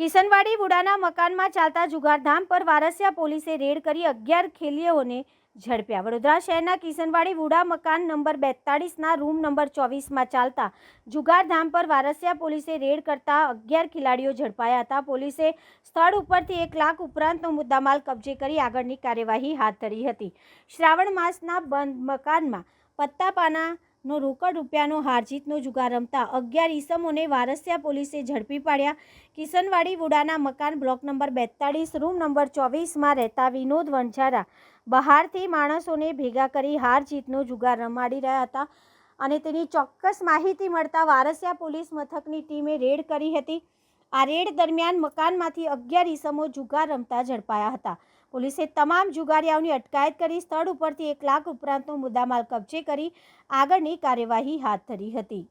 કિશનવાડી વુડાના મકાનમાં ચાલતા જુગારધામ પર વારસિયા પોલીસે રેડ કરી અગિયાર ખેલીઓને ઝડપ્યા. વડોદરા શહેરના કિશનવાડી વુડા મકાન નંબર બેતાળીસના રૂમ નંબર ચોવીસમાં ચાલતા જુગારધામ પર વારસિયા પોલીસે રેડ કરતા અગિયાર ખેલાડીઓ ઝડપાયા હતા. પોલીસે સ્થળ ઉપરથી એક લાખ ઉપરાંતનો મુદ્દામાલ કબજે કરી આગળની કાર્યવાહી હાથ ધરી હતી. શ્રાવણ માસના બંધ મકાનમાં પત્તાપાના નો રોકડ રૂપિયાનો હારજીતનો જુગાર રમતા અગિયાર ઈસમોને વારસિયા પોલીસે ઝડપી પાડ્યા. કિશનવાડી વુડાના મકાન બ્લોક નંબર બેતાળીસ, રૂમ નંબર ચોવીસમાં રહેતા વિનોદ વણઝારા બહારથી માણસોને ભેગા કરી હાર જીતનો જુગાર રમાડી રહ્યા હતા અને તેની ચોક્કસ માહિતી મળતા વારસિયા પોલીસ મથકની ટીમે રેડ કરી હતી. આ રેડ દરમિયાન મકાનમાંથી અગિયાર ઈસમો જુગાર રમતા ઝડપાયા હતા. પોલીસે તમામ જુગારિયાઓની અટકાયત કરી સ્થળ ઉપરથી એક લાખ ઉપરાંતનો મુદ્દામાલ કબજે કરી આગળની કાર્યવાહી હાથ ધરી હતી.